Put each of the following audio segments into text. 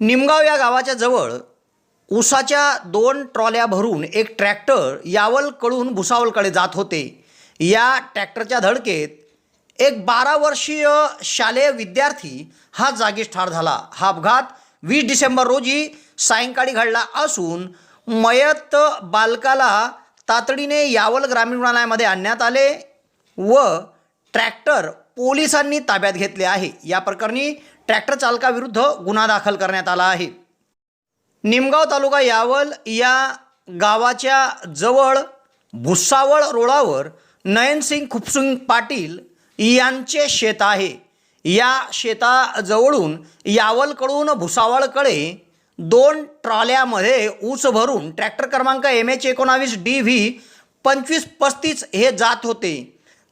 निमगाव या गावाच्या जवळ उसाच्या दोन ट्रॉल्या भरून एक ट्रॅक्टर यावलकडून भुसावलकडे जात होते. या ट्रॅक्टरच्या धडकेत एक बारा वर्षीय शालेय विद्यार्थी हा जागीच ठार झाला. हा अपघात वीस डिसेंबर रोजी सायंकाळी घडला असून मयत बालकाला तातडीने यावल ग्रामीण रुग्णालयामध्ये आणण्यात आले व ट्रॅक्टर पोलिसांनी ताब्यात घेतले आहे. या प्रकरणी ट्रॅक्टर चालकाविरुद्ध गुन्हा दाखल करण्यात आला आहे. निमगाव तालुका यावल या गावाच्या जवळ भुसावळ रोडावर नयनसिंग खुपसिंग पाटील यांचे शेत आहे. या शेताजवळून यावलकडून भुसावळकडे दोन ट्रॉल्यामध्ये ऊस भरून ट्रॅक्टर क्रमांक एम एच एकोणावीस डी व्ही पंचवीस पस्तीस हे जात होते.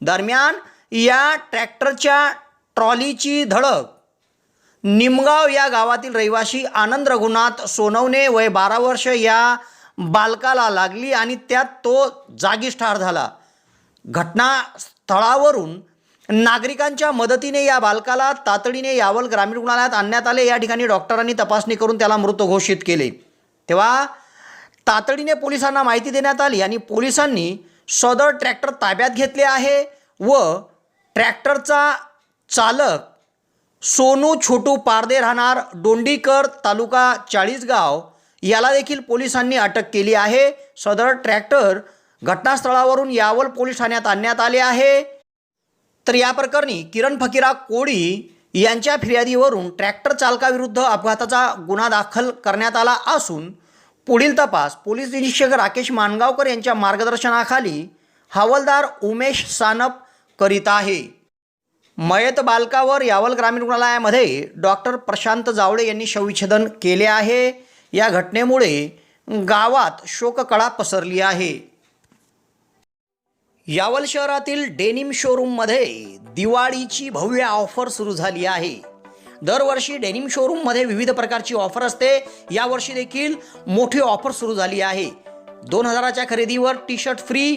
दरम्यान या ट्रॅक्टरच्या ट्रॉलीची धडक निमगाव या गावातील रहिवासी आनंद रघुनाथ सोनवणे वय बारा वर्ष या बालकाला लागली आणि त्यात तो जागीच ठार झाला. घटनास्थळावरून नागरिकांच्या मदतीने या बालकाला तातडीने यावल ग्रामीण रुग्णालयात आणण्यात आले. या ठिकाणी डॉक्टरांनी तपासणी करून त्याला मृत घोषित केले. तेव्हा तातडीने पोलिसांना माहिती देण्यात आली आणि पोलिसांनी सदर ट्रॅक्टर ताब्यात घेतले आहे व ट्रॅक्टरचा चालक सोनू छोटू पारदे राहणार डोंडीकर तालुका चाळीसगाव. याला देखील पोलिसांनी अटक केली आहे. सदर ट्रॅक्टर घटनास्थळावरून यावल पोलीस ठाण्यात आणण्यात आले आहे. तर या प्रकरणी किरण फकीरा कोळी यांच्या फिर्यादीवरून ट्रॅक्टर चालकाविरुद्ध अपघाताचा गुन्हा दाखल करण्यात आला असून पुढील तपास पोलीस निरीक्षक राकेश मानगावकर यांच्या मार्गदर्शनाखाली हवालदार उमेश सानप करीत आहे. मयत बालकावर यावल ग्रामीण रुग्णालयामध्ये डॉक्टर प्रशांत जावळे यांनी शवविच्छेदन केले आहे. या घटनेमुळे गावात शोककळा पसरली आहे. यावल शहरातील डेनिम शोरूममध्ये दिवाळीची भव्य ऑफर सुरू झाली आहे. दरवर्षी डेनिम शोरूममध्ये विविध प्रकारची ऑफर असते. यावर्षी देखील मोठी ऑफर सुरू झाली आहे. दोन हजाराच्या खरेदीवर टी शर्ट फ्री